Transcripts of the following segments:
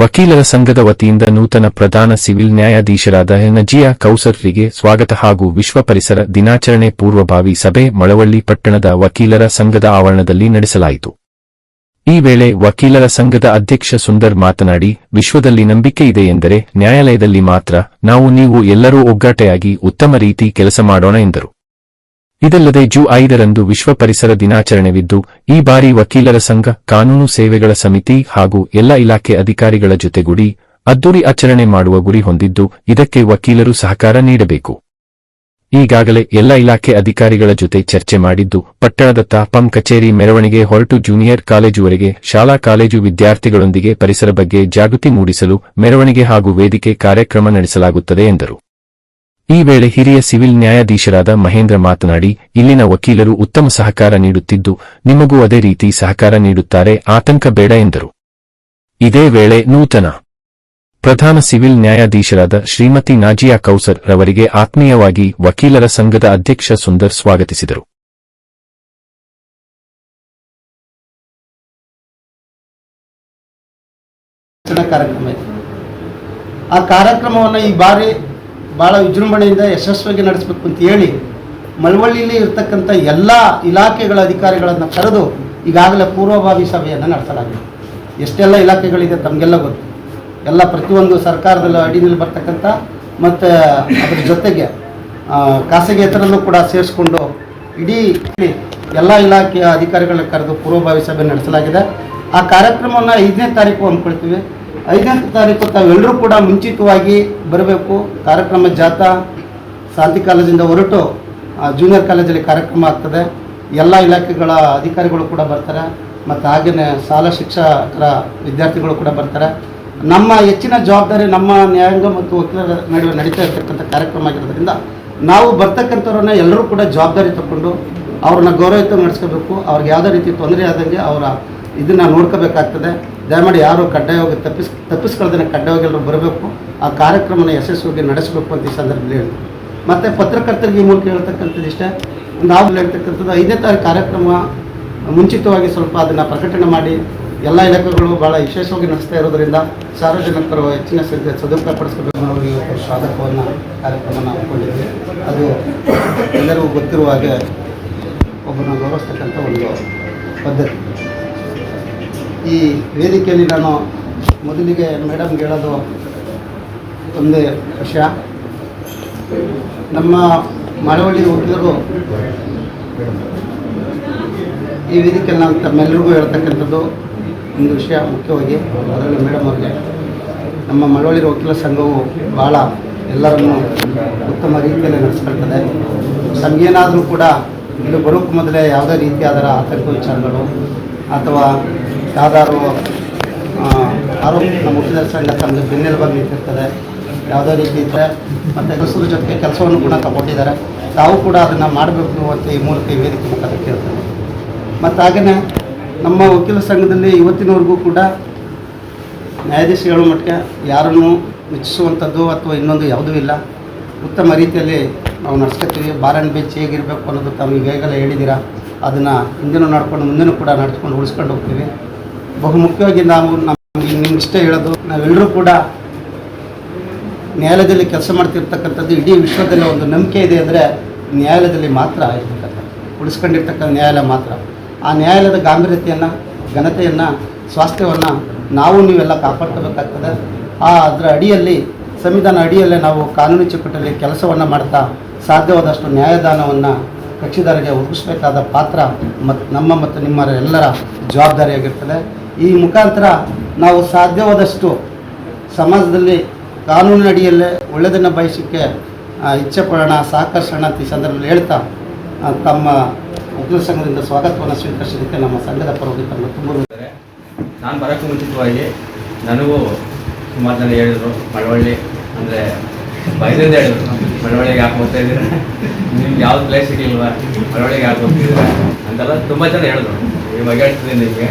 ವಕೀಲರ ಸಂಘದ ವತಿಯಿಂದ ನೂತನ ಪ್ರಧಾನ ಸಿವಿಲ್ ನ್ಯಾಯಾಧೀಶರಾದ ನಜಿಯಾ ಕೌಸರ್ರಿಗೆ ಸ್ವಾಗತ ಹಾಗೂ ವಿಶ್ವ ಪರಿಸರ ದಿನಾಚರಣೆ ಪೂರ್ವಭಾವಿ ಸಭೆ ಮಳವಳ್ಳಿ ಪಟ್ಟಣದ ವಕೀಲರ ಸಂಘದ ಆವರಣದಲ್ಲಿ ನಡೆಸಲಾಯಿತು. ಈ ವೇಳೆ ವಕೀಲರ ಸಂಘದ ಅಧ್ಯಕ್ಷ ಸುಂದರ್ ಮಾತನಾಡಿ, ವಿಶ್ವದಲ್ಲಿ ನಂಬಿಕೆ ಇದೆ ಎಂದರೆ ನ್ಯಾಯಾಲಯದಲ್ಲಿ ಮಾತ್ರ ನಾವು ನೀವು ಎಲ್ಲರೂ ಒಗ್ಗಟ್ಟೆಯಾಗಿ ಉತ್ತಮ ರೀತಿ ಕೆಲಸ ಮಾಡೋಣ ಎಂದರು. ಇದಲ್ಲದೆ ಜೂ ಐದರಂದು ವಿಶ್ವ ಪರಿಸರ ದಿನಾಚರಣೆವಿದ್ದು ಈ ಬಾರಿ ವಕೀಲರ ಸಂಘ, ಕಾನೂನು ಸೇವೆಗಳ ಸಮಿತಿ ಹಾಗೂ ಎಲ್ಲ ಇಲಾಖೆ ಅಧಿಕಾರಿಗಳ ಜೊತೆಗೂಡಿ ಅದ್ದೂರಿ ಆಚರಣೆ ಮಾಡುವ ಗುರಿ ಹೊಂದಿದ್ದು, ಇದಕ್ಕೆ ವಕೀಲರು ಸಹಕಾರ ನೀಡಬೇಕು. ಈಗಾಗಲೇ ಎಲ್ಲ ಇಲಾಖೆ ಅಧಿಕಾರಿಗಳ ಜೊತೆ ಚರ್ಚೆ ಮಾಡಿದ್ದು ಪಟ್ಟಣದ ತಾಪಂ ಕಚೇರಿ ಮೆರವಣಿಗೆ ಹೊರಟು ಜೂನಿಯರ್ ಕಾಲೇಜುವರೆಗೆ ಶಾಲಾ ಕಾಲೇಜು ವಿದ್ಯಾರ್ಥಿಗಳೊಂದಿಗೆ ಪರಿಸರ ಬಗ್ಗೆ ಜಾಗೃತಿ ಮೂಡಿಸಲು ಮೆರವಣಿಗೆ ಹಾಗೂ ವೇದಿಕೆ ಕಾರ್ಯಕ್ರಮ ನಡೆಸಲಾಗುತ್ತದೆ ಎಂದರು. ಈ ವೇಳೆ ಹಿರಿಯ ಸಿವಿಲ್ ನ್ಯಾಯಾಧೀಶರಾದ ಮಹೇಂದ್ರ ಮಾತನಾಡಿ, ಇಲ್ಲಿನ ವಕೀಲರು ಉತ್ತಮ ಸಹಕಾರ ನೀಡುತ್ತಿದ್ದು, ನಿಮಗೂ ಅದೇ ರೀತಿ ಸಹಕಾರ ನೀಡುತ್ತಾರೆ, ಆತಂಕ ಬೇಡ ಎಂದರು. ಇದೇ ವೇಳೆ ನೂತನ ಪ್ರಧಾನ ಸಿವಿಲ್ ನ್ಯಾಯಾಧೀಶರಾದ ಶ್ರೀಮತಿ ನಾಜಿಯಾ ಕೌಸರ್ ರವರಿಗೆ ಆತ್ಮೀಯವಾಗಿ ವಕೀಲರ ಸಂಘದ ಅಧ್ಯಕ್ಷ ಸುಂದರ್ ಸ್ವಾಗತಿಸಿದರು. ಆ ಕಾರ್ಯಕ್ರಮವನ್ನು ಈ ಬಾರಿ ಭಾಳ ವಿಜೃಂಭಣೆಯಿಂದ ಯಶಸ್ವಿಯಾಗಿ ನಡೆಸಬೇಕು ಅಂತ ಹೇಳಿ ಮಳವಳ್ಳಿಯಲ್ಲಿ ಇರತಕ್ಕಂಥ ಎಲ್ಲ ಇಲಾಖೆಗಳ ಅಧಿಕಾರಿಗಳನ್ನು ಕರೆದು ಈಗಾಗಲೇ ಪೂರ್ವಭಾವಿ ಸಭೆಯನ್ನು ನಡೆಸಲಾಗಿದೆ. ಎಷ್ಟೆಲ್ಲ ಇಲಾಖೆಗಳಿದೆ ತಮಗೆಲ್ಲ ಗೊತ್ತು. ಎಲ್ಲ ಪ್ರತಿಯೊಂದು ಸರ್ಕಾರದಲ್ಲಿ ಅಡಿನಲ್ಲಿ ಬರ್ತಕ್ಕಂಥ ಮತ್ತು ಅದ್ರ ಜೊತೆಗೆ ಖಾಸಗಿ ಖಾಸಗಿಯೇತರಲ್ಲೂ ಕೂಡ ಸೇರಿಸ್ಕೊಂಡು ಇಡೀ ಎಲ್ಲ ಇಲಾಖೆಯ ಅಧಿಕಾರಿಗಳನ್ನ ಕರೆದು ಪೂರ್ವಭಾವಿ ಸಭೆ ನಡೆಸಲಾಗಿದೆ. ಆ ಕಾರ್ಯಕ್ರಮವನ್ನು ಐದನೇ ತಾರೀಕು ಹಮ್ಮಿಕೊಳ್ತೀವಿ. ಐದನೇ ತಾರೀಕು ತಾವೆಲ್ಲರೂ ಕೂಡ ಮುಂಚಿತವಾಗಿ ಬರಬೇಕು. ಕಾರ್ಯಕ್ರಮ ಜಾಥಾ ಶಾಂತಿ ಕಾಲೇಜಿಂದ ಹೊರಟು ಜೂನಿಯರ್ ಕಾಲೇಜಲ್ಲಿ ಕಾರ್ಯಕ್ರಮ ಆಗ್ತದೆ. ಎಲ್ಲ ಇಲಾಖೆಗಳ ಅಧಿಕಾರಿಗಳು ಕೂಡ ಬರ್ತಾರೆ. ಮತ್ತು ಹಾಗೆಯೇ ಶಾಲಾ ಶಿಕ್ಷಕರ ವಿದ್ಯಾರ್ಥಿಗಳು ಕೂಡ ಬರ್ತಾರೆ. ನಮ್ಮ ಹೆಚ್ಚಿನ ಜವಾಬ್ದಾರಿ, ನಮ್ಮ ನ್ಯಾಯಾಂಗ ಮತ್ತು ವಕೀಲರ ನಡುವೆ ನಡೀತಾ ಇರ್ತಕ್ಕಂಥ ಕಾರ್ಯಕ್ರಮ ಆಗಿರೋದ್ರಿಂದ ನಾವು ಬರ್ತಕ್ಕಂಥವ್ರನ್ನ ಎಲ್ಲರೂ ಕೂಡ ಜವಾಬ್ದಾರಿ ತಗೊಂಡು ಅವ್ರನ್ನ ಗೌರವಯುತ ನಡೆಸ್ಕೋಬೇಕು. ಅವ್ರಿಗೆ ಯಾವುದೇ ರೀತಿ ತೊಂದರೆ ಆದಂಗೆ ಅವರ ಇದನ್ನು ನೋಡ್ಕೋಬೇಕಾಗ್ತದೆ. ದಯಮಾಡಿ ಯಾರು ಕಡ್ಡಾಯವಾಗಿ ತಪ್ಪಿಸ್ ತಪ್ಪಿಸ್ಕೊಳ್ದೇ ಕಡ್ಡಾಯವಾಗಿ ಎಲ್ಲರೂ ಬರಬೇಕು. ಆ ಕಾರ್ಯಕ್ರಮನ ಯಶಸ್ವಿಯಾಗಿ ನಡೆಸಬೇಕು ಅಂತ ಈ ಸಂದರ್ಭದಲ್ಲಿ ಹೇಳಿ ಮತ್ತು ಪತ್ರಕರ್ತರಿಗೆ ಈ ಮೂಲಕ ಹೇಳ್ತಕ್ಕಂಥದ್ದು ಇಷ್ಟೇ. ನಾವು ಹೇಳ್ತಕ್ಕಂಥದ್ದು ಐದನೇ ತಾರೀಕು ಕಾರ್ಯಕ್ರಮ ಮುಂಚಿತವಾಗಿ ಸ್ವಲ್ಪ ಅದನ್ನು ಪ್ರಕಟಣೆ ಮಾಡಿ ಎಲ್ಲ ಇಲಾಖೆಗಳು ಭಾಳ ವಿಶೇಷವಾಗಿ ನಡೆಸ್ತಾ ಇರೋದರಿಂದ ಸಾರ್ವಜನಿಕರು ಹೆಚ್ಚಿನ ಸದ ಸದುಪಯೋಗ ಪಡಿಸ್ಕೋಬೇಕು ಅನ್ನೋ ಇವತ್ತು ಸ್ವಾಗತವನ್ನು ಕಾರ್ಯಕ್ರಮನ ಹಮ್ಮಿಕೊಂಡಿದ್ವಿ ಅದು ಎಲ್ಲರಿಗೂ ಗೊತ್ತಿರುವ ಹಾಗೆ ಒಬ್ಬರನ್ನ ಗೌರವಿಸ್ತಕ್ಕಂಥ ಒಂದು ಪದ್ಧತಿ. ಈ ವೇದಿಕೆಯಲ್ಲಿ ನಾನು ಮೊದಲಿಗೆ ಮೇಡಮ್ಗೆ ಹೇಳೋದು ಒಂದೇ ವಿಷಯ. ನಮ್ಮ ಮಳವಳ್ಳಿ ವಕೀಲರು ಈ ವೇದಿಕೆಯಲ್ಲಿ ನಾನು ತಮ್ಮೆಲ್ಲರಿಗೂ ಹೇಳ್ತಕ್ಕಂಥದ್ದು ಒಂದು ವಿಷಯ ಮುಖ್ಯವಾಗಿ, ಅದರಲ್ಲಿ ಮೇಡಮ್ ಅವ್ರಿಗೆ ನಮ್ಮ ಮಳವಳ್ಳಿ ವಕೀಲ ಸಂಘವು ಭಾಳ ಎಲ್ಲರನ್ನು ಉತ್ತಮ ರೀತಿಯಲ್ಲಿ ನಡೆಸ್ಕೊಳ್ತದೆ. ನಮಗೇನಾದರೂ ಕೂಡ ಇಲ್ಲಿ ಬರೋಕ್ಕೆ ಮೊದಲೇ ಯಾವುದೇ ರೀತಿಯಾದ ಆತಂಕ ವಿಚಾರಗಳು ಅಥವಾ ಯಾವ್ದಾದ್ರು ಆ, ಆರೋಪ ನಮ್ಮ ವಕೀಲರ ಸಂಘ ತಮಗೆ ಬೆನ್ನೆಲುಬಾಗಿ ನಿಂತಿರ್ತದೆ ಯಾವುದೇ ರೀತಿ ಇದ್ದರೆ ಮತ್ತು ಹೆಸರು ಜೊತೆಗೆ ಕೆಲಸವನ್ನು ಕೂಡ ತಗೊಂಡಿದ್ದಾರೆ. ತಾವು ಕೂಡ ಅದನ್ನು ಮಾಡಬೇಕು ಅಂತ ಈ ಮೂಲಕ ಈ ವೇದಿಕೆ ಮುಖಾಂತರ ಕೇಳ್ತಾರೆ ಮತ್ತು ಹಾಗೆಯೇ ನಮ್ಮ ವಕೀಲ ಸಂಘದಲ್ಲಿ ಇವತ್ತಿನವರೆಗೂ ಕೂಡ ನ್ಯಾಯಾಧೀಶಗಳ ಮಟ್ಟಿಗೆ ಯಾರನ್ನು ಮೆಚ್ಚಿಸುವಂಥದ್ದು ಅಥವಾ ಇನ್ನೊಂದು ಯಾವುದೂ ಇಲ್ಲ. ಉತ್ತಮ ರೀತಿಯಲ್ಲಿ ನಾವು ನಡೆಸ್ಕೊತೀವಿ. ಬಾರ್ ಆ್ಯಂಡ್ ಬೆಂಚ್ ಹೇಗಿರಬೇಕು ಅನ್ನೋದು ತಾವು ಈಗಾಗಲೇ ಹೇಳಿದ್ದೀರಾ. ಅದನ್ನು ಹಿಂದಿನೂ ನಡ್ಕೊಂಡು ಮುಂದಿನೂ ಕೂಡ ನಡ್ಸ್ಕೊಂಡು ಉಳಿಸ್ಕೊಂಡು ಹೋಗ್ತೀವಿ. ಬಹು ಮುಖ್ಯವಾಗಿ ನಾವು ನಮಗೆ ನಿಮ್ಗೆ ಇಷ್ಟ ಹೇಳೋದು, ನಾವೆಲ್ಲರೂ ಕೂಡ ನ್ಯಾಯಾಲಯದಲ್ಲಿ ಕೆಲಸ ಮಾಡ್ತಿರ್ತಕ್ಕಂಥದ್ದು ಇಡೀ ವಿಶ್ವದಲ್ಲಿ ಒಂದು ನಂಬಿಕೆ ಇದೆ ಅಂದರೆ ನ್ಯಾಯಾಲಯದಲ್ಲಿ ಮಾತ್ರ ಇರ್ತಕ್ಕಂಥ ಉಳಿಸ್ಕೊಂಡಿರ್ತಕ್ಕಂಥ ನ್ಯಾಯಾಲಯ ಮಾತ್ರ. ಆ ನ್ಯಾಯಾಲಯದ ಗಾಂಭೀರ್ಯತೆಯನ್ನು, ಘನತೆಯನ್ನು, ಸ್ವಾಸ್ಥ್ಯವನ್ನು ನಾವು ನೀವೆಲ್ಲ ಕಾಪಾಡ್ಕೋಬೇಕಾಗ್ತದೆ. ಆ ಅದರ ಅಡಿಯಲ್ಲಿ, ಸಂವಿಧಾನ ಅಡಿಯಲ್ಲೇ ನಾವು ಕಾನೂನು ಚೌಕಟ್ಟಲ್ಲಿ ಕೆಲಸವನ್ನು ಮಾಡ್ತಾ ಸಾಧ್ಯವಾದಷ್ಟು ನ್ಯಾಯದಾನವನ್ನು ಕಕ್ಷಿದಾರರಿಗೆ ಒದಗಿಸಬೇಕಾದ ಪಾತ್ರ ಮತ್ತು ನಮ್ಮ ಮತ್ತು ನಿಮ್ಮರ ಎಲ್ಲರ ಜವಾಬ್ದಾರಿಯಾಗಿರ್ತದೆ. ಈ ಮುಖಾಂತರ ನಾವು ಸಾಧ್ಯವಾದಷ್ಟು ಸಮಾಜದಲ್ಲಿ ಕಾನೂನಿನ ಅಡಿಯಲ್ಲೇ ಒಳ್ಳೆಯದನ್ನು ಬಯಸೋಕ್ಕೆ ಇಚ್ಛೆ ಪಡೋಣ ಸಹಕರಿಸೋಣ ಅಂತ ಈ ಸಂದರ್ಭದಲ್ಲಿ ಹೇಳ್ತಾ ತಮ್ಮ ಉಗ್ರ ಸಂಘದಿಂದ ಸ್ವಾಗತವನ್ನು ಸ್ವೀಕರಿಸೋದಕ್ಕೆ ನಮ್ಮ ಸಂಘದ ಪರವಾಗಿ ತಮ್ಮ ತುಂಬ ನಾನು ಬರೋಕ್ಕೂ ಮುಂಚಿತವಾಗಿ ನನಗೂ ಸುಮಾರು ಜನ ಹೇಳಿದರು, ಮಳವಳ್ಳಿ ಅಂದರೆ ಬಯಲಿಂದ ಹೇಳಿದ್ರು, ಮಳವಳ್ಳಿಗೆ ಯಾಕೆ ಹೋಗ್ತಾ ಇದ್ದೀರಾ? ನಿಮ್ಗೆ ಯಾವ ಪ್ಲೇಸ್ ಸಿಗಲಿಲ್ವಾ? ಮಳವಳ್ಳಿಗೆ ಯಾಕೆ ಹೋಗ್ತಿದ್ದೀರಾ ಅಂತೆಲ್ಲ ತುಂಬ ಜನ ಹೇಳಿದ್ರು. ಈ ಹೇಳ್ತಿದ್ದೀನಿ ನಿಮಗೆ.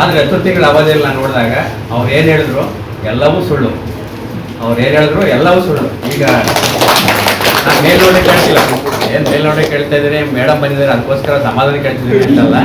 ಆದರೆ ಹತ್ತು ತಿಂಗಳ ಅವಧಿಯಲ್ಲಿ ನಾನು ನೋಡಿದಾಗ ಅವ್ರು ಏನು ಹೇಳಿದ್ರು? ಎಲ್ಲವೂ ಸುಳ್ಳು. ಅವ್ರು ಏನು ಹೇಳಿದ್ರು? ಎಲ್ಲವೂ ಸುಳ್ಳು. ಈಗ ನಾನು ಮೇಲ್ ಕೇಳ್ತಿಲ್ಲ. ಏನು ಮೇಲ್ನೋಡೆ ಕೇಳ್ತಾ ಇದ್ದೀರಿ? ಮೇಡಮ್ ಬಂದಿದ್ದಾರೆ, ಅದಕ್ಕೋಸ್ಕರ ಸಮಾಧಾನ ಕೇಳ್ತಿದ್ದೀನಿ ಅಂತಲ್ಲ.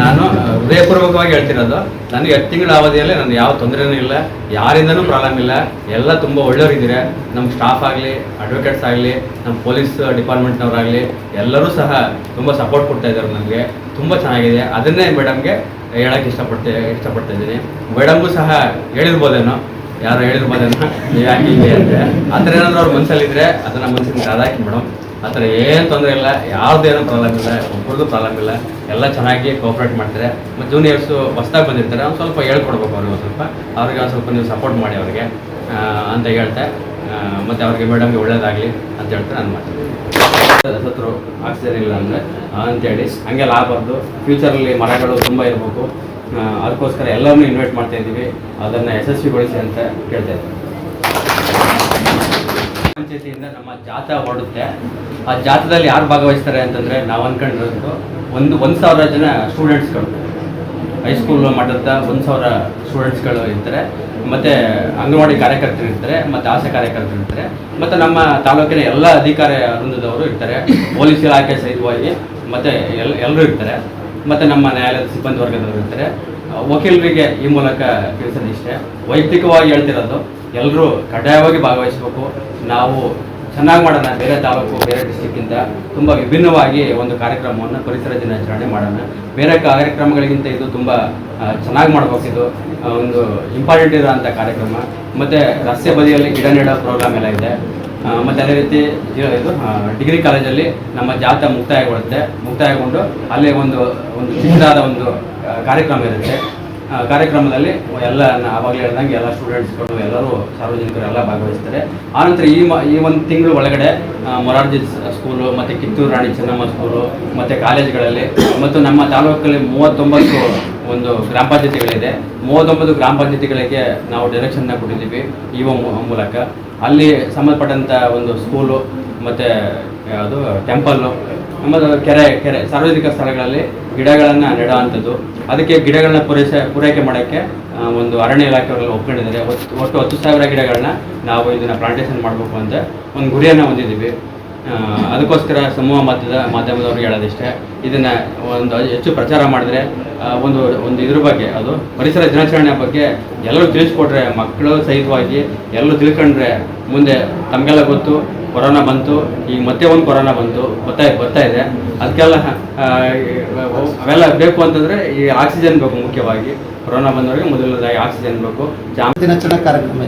ನಾನು ಹೃದಯಪೂರ್ವಕವಾಗಿ ಹೇಳ್ತಿರೋದು, ನನಗೆ ಹತ್ತು ತಿಂಗಳ ಅವಧಿಯಲ್ಲಿ ನನಗೆ ಯಾವ ತೊಂದರೆನೂ ಇಲ್ಲ, ಯಾರಿಂದನೂ ಪ್ರಾಬ್ಲಮ್ ಇಲ್ಲ. ಎಲ್ಲ ತುಂಬ ಒಳ್ಳೆಯವರಿದ್ದೀರಾ. ನಮ್ಮ ಸ್ಟಾಫ್ ಆಗಲಿ ಅಡ್ವೊಕೇಟ್ಸ್ ಆಗಲಿ ನಮ್ಮ ಪೊಲೀಸ್ ಡಿಪಾರ್ಟ್ಮೆಂಟ್ನವರಾಗಲಿ, ಎಲ್ಲರೂ ಸಹ ತುಂಬ ಸಪೋರ್ಟ್ ಕೊಡ್ತಾ ಇದ್ದಾರೆ ನನಗೆ. ತುಂಬ ಚೆನ್ನಾಗಿದೆ. ಅದನ್ನೇ ಮೇಡಮ್ಗೆ ಹೇಳಕ್ಕೆ ಇಷ್ಟಪಡ್ತೇ ಇಷ್ಟಪಡ್ತಾ ಇದ್ದೀನಿ ಮೇಡಮ್ಗೂ ಸಹ ಹೇಳಿರ್ಬೋದೇನೋ? ಯಾರು ಹೇಳಿರ್ಬೋದೇನೋ? ಯಾಕೆ ಅಂದರೆ ಆ ಥರ ಏನಾದರೂ ಅವ್ರ ಮನಸ್ಸಲ್ಲಿದ್ದರೆ ಅದನ್ನು ಮನಸ್ಸಿನ ಅದಾಕಿ ಮೇಡಮ್. ಆ ಥರ ಏನು ತೊಂದರೆ ಇಲ್ಲ. ಯಾವುದೇನೂ ಪ್ರಾಬ್ಲಮ್ ಇಲ್ಲ. ಒಬ್ಬರದ್ದು ಪ್ರಾಬ್ಲಮ್ ಇಲ್ಲ. ಎಲ್ಲ ಚೆನ್ನಾಗಿ ಕೋಪ್ರೇಟ್ ಮಾಡ್ತಾರೆ. ಮತ್ತು ಜೂನಿಯರ್ಸು ಹೊಸ್ದಾಗಿ ಬಂದಿರ್ತಾರೆ. ಒಂದು ಸ್ವಲ್ಪ ಹೇಳ್ಕೊಡ್ಬೇಕು ಅವ್ರಿಗೆ ಒಂದು ಸ್ವಲ್ಪ. ಅವ್ರಿಗೆ ಒಂದು ಸ್ವಲ್ಪ ನೀವು ಸಪೋರ್ಟ್ ಮಾಡಿ ಅವ್ರಿಗೆ. ಅಂತ ಹೇಳ್ತೆ ಮತ್ತು ಅವ್ರಿಗೆ ಮೇಡಮ್ಗೆ ಒಳ್ಳೇದಾಗಲಿ ಅಂತ ಹೇಳ್ತಾರೆ ನಾನು ಮಾಡ್ತೀನಿ. ಸತ್ರು ಆಕ್ಸಿಜನ್ ಇಲ್ಲ ಅಂದರೆ ಅಂತೇಳಿ. ಹಂಗೆಲ್ಲ ಆಗಬಾರ್ದು ಫ್ಯೂಚರಲ್ಲಿ ಮರಗಳು ತುಂಬ ಇರಬೇಕು. ಅದಕ್ಕೋಸ್ಕರ ಎಲ್ಲರನ್ನೂ ಇನ್ವೈಟ್ ಮಾಡ್ತಾ ಇದ್ದೀವಿ. ಅದನ್ನು ಯಶಸ್ವಿಗೊಳಿಸಿ ಅಂತ ಕೇಳ್ತಾ ಇದ್ದೀನಿ. ಪಂಚಾಯತಿಯಿಂದ ನಮ್ಮ ಜಾಥಾ ಹೊರಡುತ್ತೆ ಆ ಜಾಥಾದಲ್ಲಿ ಯಾರು ಭಾಗವಹಿಸ್ತಾರೆ ಅಂತಂದರೆ ನಾವು ಅಂದ್ಕೊಂಡಿರೋದು ಒಂದು ಒಂದು ಸಾವಿರ ಜನ ಸ್ಟೂಡೆಂಟ್ಸ್ಗಳು ಹೈಸ್ಕೂಲ್ ಮಟ್ಟದ ಒಂದು ಸಾವಿರ ಸ್ಟೂಡೆಂಟ್ಸ್ಗಳು ಇರ್ತಾರೆ. ಮತ್ತು ಅಂಗನವಾಡಿ ಕಾರ್ಯಕರ್ತರು ಇರ್ತಾರೆ, ಮತ್ತು ಆಶಾ ಕಾರ್ಯಕರ್ತರು ಇರ್ತಾರೆ, ಮತ್ತು ನಮ್ಮ ತಾಲೂಕಿನ ಎಲ್ಲ ಅಧಿಕಾರ ವೃಂದದವರು ಇರ್ತಾರೆ. ಪೊಲೀಸ್ ಇಲಾಖೆ ಸಹಿತವಾಗಿ ಮತ್ತು ಎಲ್ ಎಲ್ಲರೂ ಇರ್ತಾರೆ. ಮತ್ತು ನಮ್ಮ ನ್ಯಾಯಾಲಯದ ಸಿಬ್ಬಂದಿ ವರ್ಗದವರು ಇರ್ತಾರೆ. ವಕೀಲರಿಗೆ ಈ ಮೂಲಕ ತಿಳಿಸೋದಿಷ್ಟೇ. ವೈಯಕ್ತಿಕವಾಗಿ ಹೇಳ್ತಿರೋದು ಎಲ್ಲರೂ ಕಡ್ಡಾಯವಾಗಿ ಭಾಗವಹಿಸಬೇಕು. ನಾವು ಚೆನ್ನಾಗಿ ಮಾಡೋಣ ಬೇರೆ ತಾಲೂಕು, ಬೇರೆ ಡಿಸ್ಟಿಕ್ಕಿಂತ ತುಂಬ ವಿಭಿನ್ನವಾಗಿ ಒಂದು ಕಾರ್ಯಕ್ರಮವನ್ನು ಪರಿಸರ ದಿನಾಚರಣೆ ಮಾಡೋಣ. ಬೇರೆ ಕಾರ್ಯಕ್ರಮಗಳಿಗಿಂತ ಇದು ತುಂಬ ಚೆನ್ನಾಗಿ ಮಾಡಬೇಕಿದು ಒಂದು ಇಂಪಾರ್ಟೆಂಟ್ ಇರೋಂಥ ಕಾರ್ಯಕ್ರಮ. ಮತ್ತು ರಸ್ತೆ ಬದಿಯಲ್ಲಿ ಗಿಡ ನೆಡೋ ಪ್ರೋಗ್ರಾಮ್ ಎಲ್ಲ ಇದೆ. ಮತ್ತು ಅದೇ ರೀತಿ, ಇದು ಡಿಗ್ರಿ ಕಾಲೇಜಲ್ಲಿ ನಮ್ಮ ಜಾಥಾ ಮುಕ್ತಾಯಗೊಳ್ಳುತ್ತೆ. ಮುಕ್ತಾಯಗೊಂಡು ಅಲ್ಲಿ ಒಂದು ಒಂದು ಚಿಕ್ಕದಾದ ಒಂದು ಕಾರ್ಯಕ್ರಮ ಇರುತ್ತೆ. ಕಾರ್ಯಕ್ರಮದಲ್ಲಿ ಎಲ್ಲ ಆವಾಗಲೇ ಹೇಳ್ದಂಗೆ ಎಲ್ಲ ಸ್ಟೂಡೆಂಟ್ಸ್ಗಳು ಎಲ್ಲರೂ ಸಾರ್ವಜನಿಕರು ಎಲ್ಲ ಭಾಗವಹಿಸ್ತಾರೆ. ಆನಂತರ ಈ ಮ, ಈ ಒಂದು ತಿಂಗಳು ಒಳಗಡೆ ಮೊರಾರ್ಜಿ ಸ್ಕೂಲು ಮತ್ತು ಕಿತ್ತೂರು ರಾಣಿ ಚೆನ್ನಮ್ಮ ಸ್ಕೂಲು ಮತ್ತು ಕಾಲೇಜ್ಗಳಲ್ಲಿ, ಮತ್ತು ನಮ್ಮ ತಾಲೂಕಲ್ಲಿ ಮೂವತ್ತೊಂಬತ್ತು ಒಂದು ಗ್ರಾಮ ಪಂಚಾಯತಿಗಳಿದೆ. ಮೂವತ್ತೊಂಬತ್ತು ಗ್ರಾಮ ಪಂಚಾಯತಿಗಳಿಗೆ ನಾವು ಡೈರೆಕ್ಷನ್ನ ಕೊಟ್ಟಿದ್ದೀವಿ ಈ ಮೂಲಕ. ಅಲ್ಲಿ ಸಂಬಂಧಪಟ್ಟಂಥ ಒಂದು ಸ್ಕೂಲು ಮತ್ತು ಯಾವುದು ಟೆಂಪಲ್ಲು ಮತ್ತು ಕೆರೆ ಕೆರೆ, ಸಾರ್ವಜನಿಕ ಸ್ಥಳಗಳಲ್ಲಿ ಗಿಡಗಳನ್ನು ನೆಡುವಂಥದ್ದು. ಅದಕ್ಕೆ ಗಿಡಗಳನ್ನ ಪೂರೈಸ, ಪೂರೈಕೆ ಮಾಡೋಕ್ಕೆ ಒಂದು ಅರಣ್ಯ ಇಲಾಖೆಯವರೆಲ್ಲ ಒಪ್ಕೊಂಡಿದ್ದಾರೆ. ಒಟ್ಟು ಒಟ್ಟು ಹತ್ತು ಸಾವಿರ ಗಿಡಗಳನ್ನ ನಾವು ಇದನ್ನು ಪ್ಲಾಂಟೇಷನ್ ಮಾಡಬೇಕು ಅಂತ ಒಂದು ಗುರಿಯನ್ನು ಹೊಂದಿದ್ದೀವಿ. ಅದಕ್ಕೋಸ್ಕರ ಸಮೂಹ ಮಾಧ್ಯಮದ ಮಾಧ್ಯಮದವ್ರಿಗೆ ಹೇಳೋದಿಷ್ಟೇ. ಇದನ್ನು ಒಂದು ಹೆಚ್ಚು ಪ್ರಚಾರ ಮಾಡಿದ್ರೆ ಒಂದು ಒಂದು ಇದ್ರ ಬಗ್ಗೆ, ಅದು ಪರಿಸರ ದಿನಾಚರಣೆ ಬಗ್ಗೆ ಎಲ್ಲರೂ ತಿಳಿಸ್ಕೊಟ್ರೆ ಮಕ್ಕಳು ಸಹಿತವಾಗಿ ಎಲ್ಲರೂ ತಿಳ್ಕೊಂಡ್ರೆ ಮುಂದೆ ತಮಗೆಲ್ಲ ಗೊತ್ತು, ಕೊರೋನಾ ಬಂತು ಈಗ ಮತ್ತೆ ಒಂದು ಕೊರೋನಾ ಬಂತು ಬರ್ತಾ ಬರ್ತಾ ಇದೆ. ಅದಕ್ಕೆಲ್ಲ ಅವೆಲ್ಲ ಬೇಕು ಅಂತಂದರೆ ಈ ಆಕ್ಸಿಜನ್ ಬೇಕು ಮುಖ್ಯವಾಗಿ. ಕೊರೋನಾ ಬಂದವರಿಗೆ ಮೊದಲನೇದಾಗಿ ಆಕ್ಸಿಜನ್ ಬೇಕು. ಜಾಮ್ ದಿನಾಚರಣೆ ಕಾರ್ಯಕ್ರಮ